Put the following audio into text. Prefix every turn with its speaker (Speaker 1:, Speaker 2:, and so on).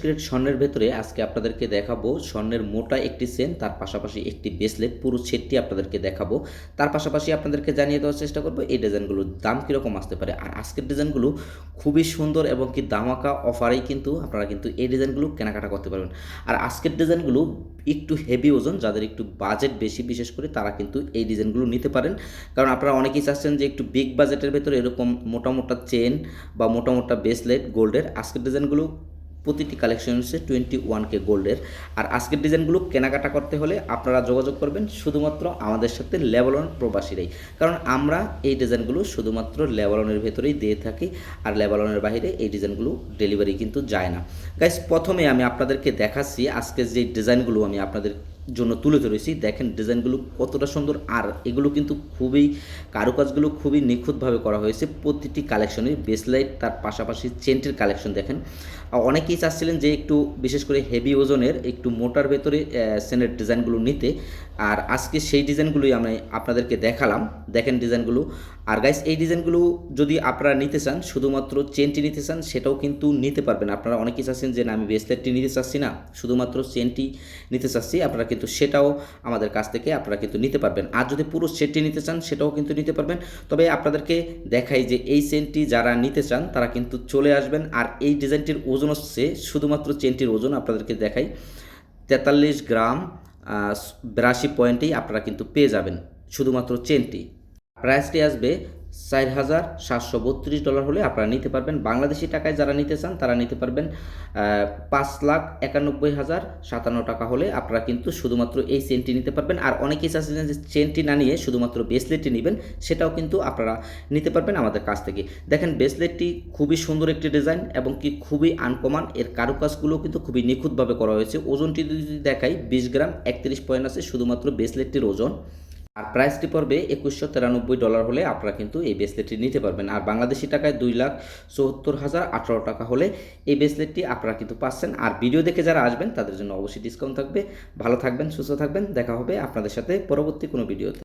Speaker 1: Carat স্বর্ণের ভেতরে আজকে আপনাদেরকে দেখাবো স্বর্ণের মোটা একটি চেন তার পাশাপাশি একটি ব্রেসলেট, পুরো সেটটি আপনাদেরকে দেখাবো। তার পাশাপাশি আপনাদেরকে জানিয়ে দেওয়ার চেষ্টা করব, এই ডিজাইনগুলোর দাম কীরকম আসতে পারে। আর আজকের ডিজাইনগুলো খুবই সুন্দর এবং কি দামাকা অফারেই কিন্তু আপনারা কিন্তু এই ডিজাইনগুলো কেনাকাটা করতে পারবেন। আর আজকের ডিজাইনগুলো একটু হেভি ওজন, যাদের একটু বাজেট বেশি, বিশেষ করে তারা কিন্তু এই ডিজাইনগুলো নিতে পারেন। কারণ আপনারা অনেকেই চাচ্ছেন যে একটু বিগ বাজেটের ভেতরে এরকম মোটা মোটা চেন বা মোটা মোটা ব্রেসলেট গোল্ডের আজকের ডিজাইনগুলো প্রতিটি কালেকশন হচ্ছে টোয়েন্টি ওয়ান কে গোল্ডের আর আজকের ডিজাইনগুলো কেনাকাটা করতে হলে আপনারা যোগাযোগ করবেন শুধুমাত্র আমাদের সাথে লেবলন প্রবাসীরাই। কারণ আমরা এই ডিজাইনগুলো শুধুমাত্র লেবলনের ভেতরেই দিয়ে থাকি আর লেবলনের বাইরে এই ডিজাইনগুলো ডেলিভারি কিন্তু যায় না। গাইস প্রথমে আমি আপনাদেরকে দেখাচ্ছি আজকের যে ডিজাইনগুলো আমি আপনাদের জন্য তুলে ধরেছি। দেখেন ডিজাইনগুলো কতটা সুন্দর। আর এগুলো কিন্তু খুবই কারুকাজগুলো খুবই নিখুঁতভাবে করা হয়েছে। প্রতিটি কালেকশনের বেসলাইট তার পাশাপাশি চেন্টের কালেকশন দেখেন। অনেকেই চাচ্ছিলেন যে একটু বিশেষ করে হেভি ওজনের, একটু মোটার ভেতরে সেনের ডিজাইনগুলো নিতে। আর আজকে সেই ডিজাইনগুলোই আমি আপনাদেরকে দেখালাম। দেখেন ডিজাইনগুলো। আর গাইস এই ডিজাইনগুলো যদি আপনারা নিতে চান, শুধুমাত্র চেনটি নিতে চান, সেটাও কিন্তু নিতে পারবেন। আপনারা অনেকেই চাচ্ছেন যে না, আমি ব্রেসলেটটি নিতে চাচ্ছি না, শুধুমাত্র চেনটি নিতে চাচ্ছি। আপনারা কিন্তু সেটাও আমাদের কাছ থেকে আপনারা কিন্তু নিতে পারবেন। আর যদি পুরো সেটটি নিতে চান, সেটাও কিন্তু নিতে পারবেন। তবে আপনাদেরকে দেখাই যে এই চেনটি যারা নিতে চান, তারা কিন্তু চলে আসবেন। আর এই ডিজাইনটির ওজন হচ্ছে শুধুমাত্র চেনটির ওজন, আপনাদেরকে দেখাই। তেতাল্লিশ গ্রাম বিরাশি পয়েন্টেই আপনারা কিন্তু পেয়ে যাবেন শুধুমাত্র চেনটি প্রাইসটি আসবে চার হাজার সাতশো বত্রিশ ডলার হলে আপনারা নিতে পারবেন। বাংলাদেশি টাকায় যারা নিতে চান, তারা নিতে পারবেন পাঁচ লাখ একানব্বই হাজার সাতান্ন টাকা হলে আপনারা কিন্তু শুধুমাত্র এই চেনটি নিতে পারবেন। আর অনেকেই চাচ্ছেন যে চেনটি না নিয়ে শুধুমাত্র ব্রেসলেটটি নেবেন, সেটাও কিন্তু আপনারা নিতে পারবেন আমাদের কাছ থেকে। দেখেন ব্রেসলেটটি খুবই সুন্দর একটি ডিজাইন এবং কি খুবই আনকমান এর কারুকাজগুলো কিন্তু খুবই নিখুঁতভাবে করা হয়েছে। ওজনটি যদি দেখাই, বিশ গ্রাম একত্রিশ পয়েন্ট আছে শুধুমাত্র ব্রেসলেটটির ওজন। আর প্রাইসটি পড়বে একুশশো তিরানব্বই ডলার হলে আপনারা কিন্তু এই ব্রেসলেটটি নিতে পারবেন। আর বাংলাদেশি টাকায় দুই লাখ চৌহত্তর হাজার আঠারো টাকা হলে এই ব্রেসলেটটি আপনারা কিন্তু পাচ্ছেন। আর ভিডিও দেখে যারা আসবেন, তাদের জন্য অবশ্যই ডিসকাউন্ট থাকবে। ভালো থাকবেন, সুস্থ থাকবেন। দেখা হবে আপনাদের সাথে পরবর্তী কোনো ভিডিওতে।